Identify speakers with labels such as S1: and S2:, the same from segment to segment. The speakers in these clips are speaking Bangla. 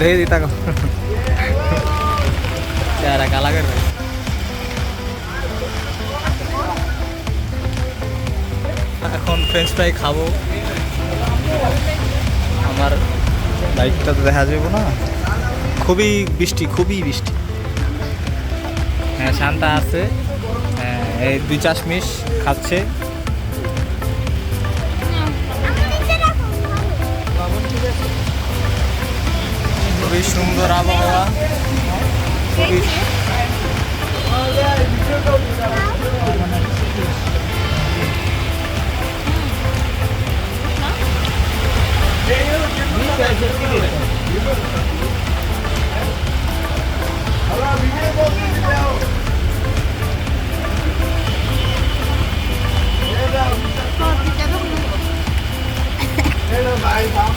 S1: দেখে দিতা চেহারা কালা করে এখন ফ্রেঞ্চ ফ্রাই খাব আমার বাইকটা তো দেখা যাব না খুবই বৃষ্টি খুবই বৃষ্টি হ্যাঁ শান্তা আছে। এই দুই চাশমিশ খাচ্ছে। খুবই সুন্দর আবহাওয়া। খুবই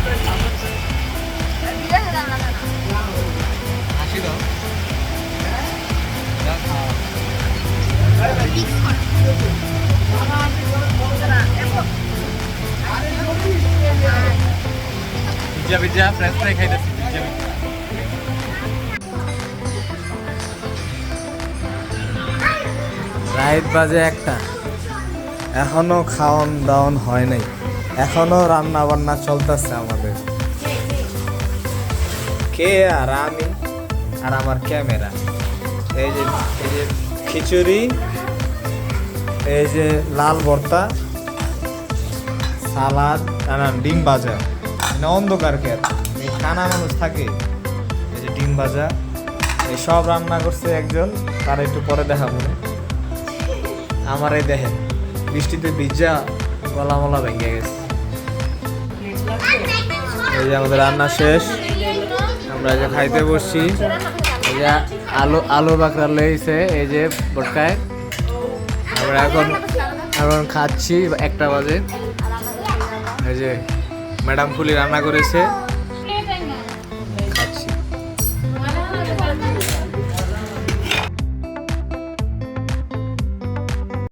S1: হাসি রাইত বাজে একটা। এখনও খাওয়ান দাওয়ান হয় নাই। এখনও রান্না বান্না চলতেছে আমাদের। কে আর আমি আর আমার ক্যামেরা? এই যে এই যে খিচুড়ি এই যে লাল ভর্তা সালাদ না না, ডিম ভাজা। মানে অন্ধকার কে এই কানা মানুষ থাকে এই যে ডিম ভাজা এই সব রান্না করছে একজন তার একটু পরে দেখাবো আমার এই দেখেন বৃষ্টিতে ভিজা গলা মলা ভেঙে গেছে। এই যে আমাদের রান্না শেষ। আমরা যে খাইতে বসছি। এই যে আলু আলু বাকরা লইছে এই যে বটকায় আমরা এখন এখন খাচ্ছি একটা বাজে। এই যে ম্যাডাম ফুলি রান্না করেছে।